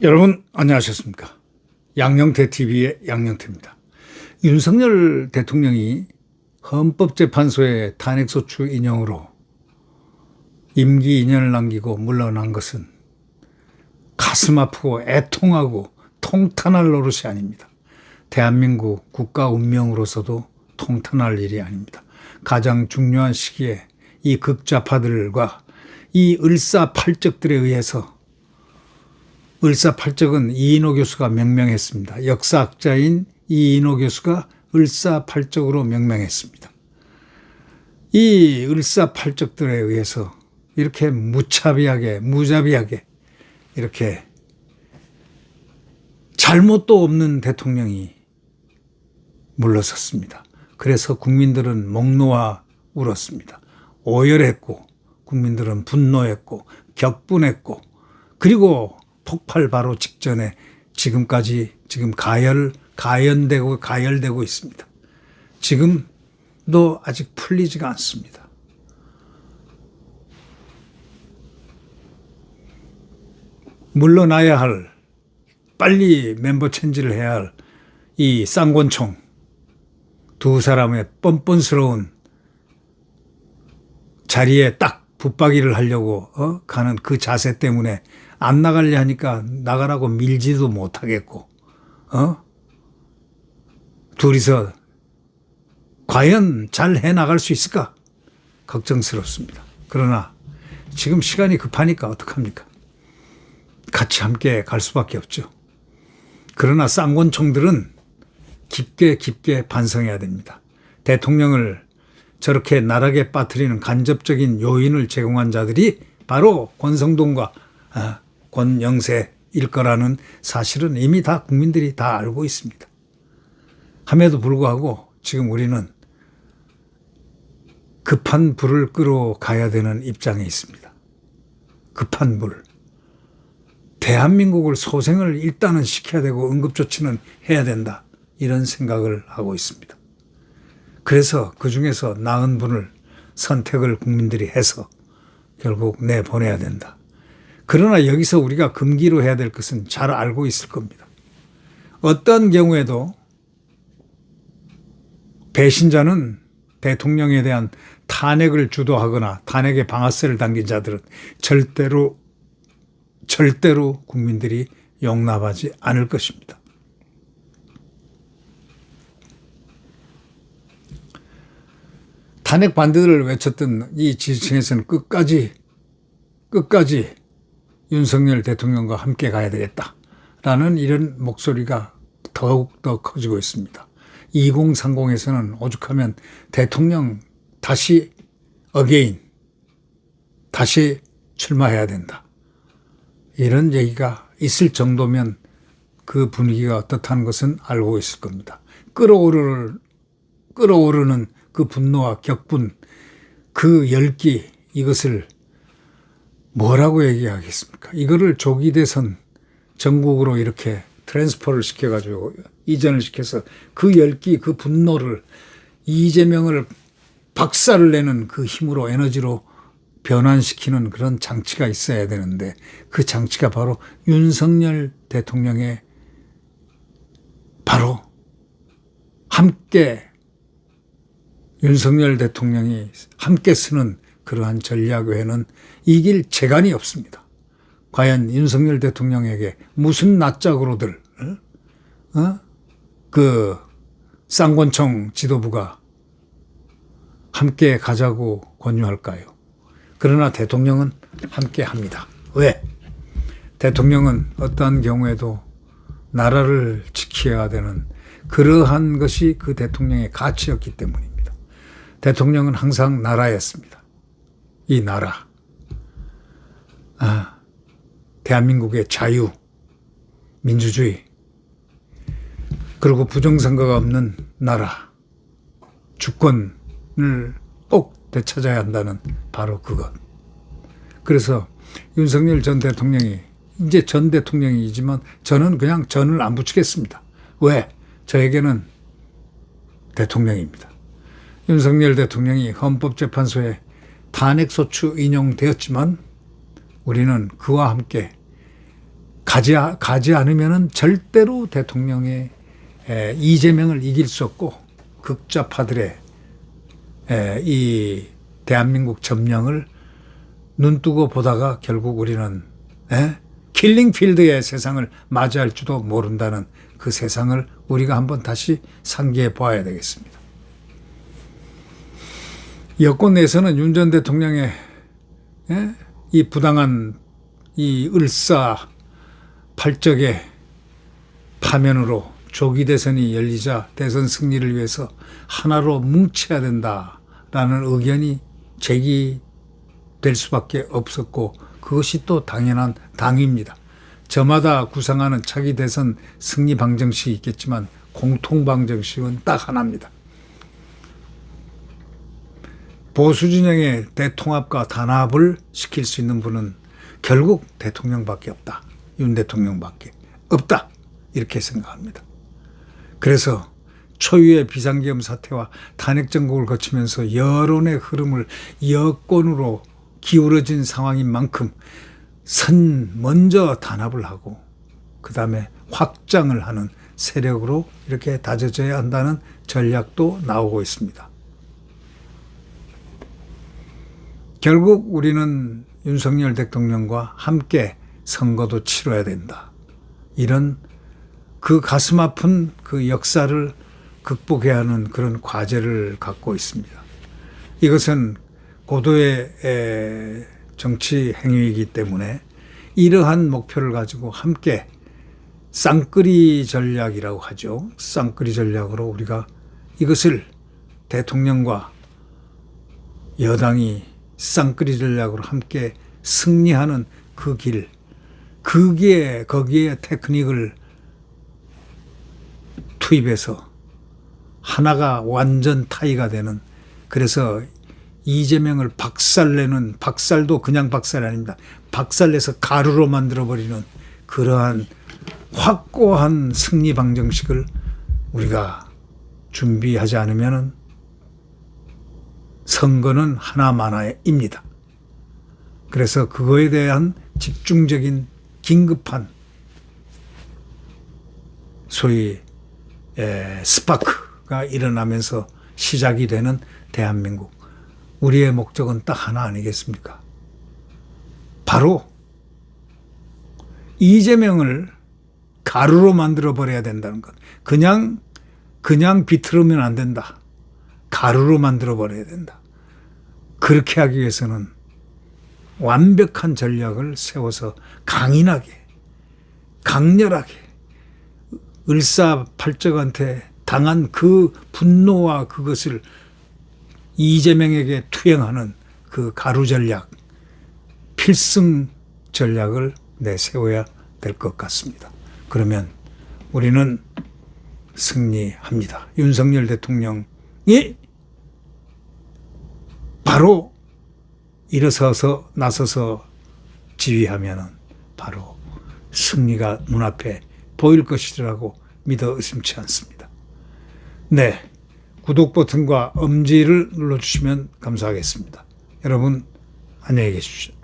여러분 안녕하셨습니까? 양영태 TV의 양영태입니다. 윤석열 대통령이 헌법재판소의 탄핵소추 인용으로 임기 2년을 남기고 물러난 것은 가슴 아프고 애통하고 통탄할 노릇이 아닙니다. 대한민국 국가 운명으로서도 통탄할 일이 아닙니다. 가장 중요한 시기에 이 극좌파들과 이 을사팔적들에 의해서 을사팔적은 이인호 교수가 명명했습니다. 역사학자인 이인호 교수가 을사팔적으로 명명했습니다. 이 을사팔적들에 의해서 이렇게 무차비하게 무자비하게 이렇게 잘못도 없는 대통령이 물러섰습니다. 그래서 국민들은 목 놓아 울었습니다. 오열했고 국민들은 분노했고 격분했고 그리고 폭발 바로 직전에 지금까지 지금 가열 가연되고 가열되고 있습니다. 지금도 아직 풀리지가 않습니다. 물러나야 할 빨리 멤버 체인지를 해야 할 이 쌍권총 두 사람의 뻔뻔스러운 자리에 딱 붙박이를 하려고 어? 가는 그 자세 때문에 안 나가려 하니까 나가라고 밀지도 못하겠고 어? 둘이서 과연 잘 해 나갈 수 있을까 걱정스럽습니다. 그러나 지금 시간이 급하니까 어떡합니까? 같이 함께 갈 수밖에 없죠. 그러나 쌍권총들은 깊게 깊게 반성해야 됩니다. 대통령을 저렇게 나락에 빠뜨리는 간접적인 요인을 제공한 자들이 바로 권성동과 아, 권영세일 거라는 사실은 이미 다 국민들이 다 알고 있습니다. 함에도 불구하고 지금 우리는 급한 불을 끌어가야 되는 입장에 있습니다. 급한 불. 대한민국을 소생을 일단은 시켜야 되고 응급조치는 해야 된다. 이런 생각을 하고 있습니다. 그래서 그 중에서 나은 분을 선택을 국민들이 해서 결국 내보내야 된다. 그러나 여기서 우리가 금기로 해야 될 것은 잘 알고 있을 겁니다. 어떤 경우에도 배신자는 대통령에 대한 탄핵을 주도하거나 탄핵의 방아쇠를 당긴 자들은 절대로 절대로 국민들이 용납하지 않을 것입니다. 탄핵 반대를 외쳤던 이 지지층에서는 끝까지 끝까지 윤석열 대통령과 함께 가야 되겠다라는 이런 목소리가 더욱 더 커지고 있습니다. 2030에서는 오죽하면 대통령 다시 어게인 다시 출마해야 된다. 이런 얘기가 있을 정도면 그 분위기가 어떻다는 것은 알고 있을 겁니다. 끌어오르는 끌어오르는 그 분노와 격분, 그 열기 이것을 뭐라고 얘기하겠습니까? 이거를 조기 대선 전국으로 이렇게 트랜스퍼를 시켜가지고 이전을 시켜서 그 열기, 그 분노를 이재명을 박살을 내는 그 힘으로 에너지로 변환시키는 그런 장치가 있어야 되는데 그 장치가 바로 윤석열 대통령의 바로 함께 윤석열 대통령이 함께 쓰는 그러한 전략 외에는 이길 재간이 없습니다. 과연 윤석열 대통령에게 무슨 낯짝으로들 어? 그 쌍권총 지도부가 함께 가자고 권유할까요? 그러나 대통령은 함께 합니다. 왜? 대통령은 어떠한 경우에도 나라를 지켜야 되는 그러한 것이 그 대통령의 가치였기 때문입니다. 대통령은 항상 나라였습니다. 이 나라. 아, 대한민국의 자유, 민주주의, 그리고 부정선거가 없는 나라, 주권을 꼭 되찾아야 한다는 바로 그것. 그래서 윤석열 전 대통령이 이제 전 대통령이지만 저는 그냥 전을 안 붙이겠습니다. 왜? 저에게는 대통령입니다. 윤석열 대통령이 헌법재판소에 탄핵소추 인용되었지만 우리는 그와 함께 가지, 가지 않으면은 절대로 대통령의 에, 이재명을 이길 수 없고 극좌파들의 에, 이 대한민국 점령을 눈뜨고 보다가 결국 우리는 에? 킬링필드의 세상을 맞이할지도 모른다는 그 세상을 우리가 한번 다시 상기해 보아야 되겠습니다. 여권 내에서는 윤 전 대통령의 에? 이 부당한 이 을사 팔적의 파면으로 조기 대선이 열리자 대선 승리를 위해서 하나로 뭉쳐야 된다라는 의견이 제기될 수밖에 없었고 그것이 또 당연한 당입니다. 저마다 구상하는 차기 대선 승리 방정식이 있겠지만 공통 방정식은 딱 하나입니다. 보수 진영의 대통합과 단합을 시킬 수 있는 분은 결국 대통령밖에 없다. 윤 대통령밖에 없다. 이렇게 생각합니다. 그래서 초유의 비상계엄 사태와 탄핵 정국을 거치면서 여론의 흐름을 여권으로 기울어진 상황인 만큼 선 먼저 단합을 하고 그 다음에 확장을 하는 세력으로 이렇게 다져져야 한다는 전략도 나오고 있습니다. 결국 우리는 윤석열 대통령과 함께 선거도 치러야 된다. 이런 그 가슴 아픈 그 역사를 극복해야 하는 그런 과제를 갖고 있습니다. 이것은 고도의 에, 정치 행위이기 때문에 이러한 목표를 가지고 함께 쌍끌이 전략이라고 하죠. 쌍끌이 전략으로 우리가 이것을 대통령과 여당이 쌍끌이 전략으로 함께 승리하는 그 길, 거기에, 거기에 테크닉을 투입해서 하나가 완전 타이가 되는 그래서 이재명을 박살내는 박살도 그냥 박살이 아닙니다. 박살내서 가루로 만들어버리는 그러한 확고한 승리 방정식을 우리가 준비하지 않으면은 선거는 하나만화입니다. 그래서 그거에 대한 집중적인 긴급한 소위 에, 스파크가 일어나면서 시작이 되는 대한민국. 우리의 목적은 딱 하나 아니겠습니까? 바로 이재명을 가루로 만들어 버려야 된다는 것. 그냥 그냥 비틀으면 안 된다. 가루로 만들어 버려야 된다. 그렇게 하기 위해서는 완벽한 전략을 세워서 강인하게 강렬하게 을사팔적한테 당한 그 분노와 그것을 이재명에게 투영하는 그 가루 전략, 필승 전략을 내세워야 될 것 같습니다. 그러면 우리는 승리합니다. 윤석열 대통령 이 바로 일어서서 나서서 지휘하면 바로 승리가 눈앞에 보일 것이라고 믿어 의심치 않습니다. 네. 구독 버튼과 엄지를 눌러주시면 감사하겠습니다. 여러분, 안녕히 계십시오.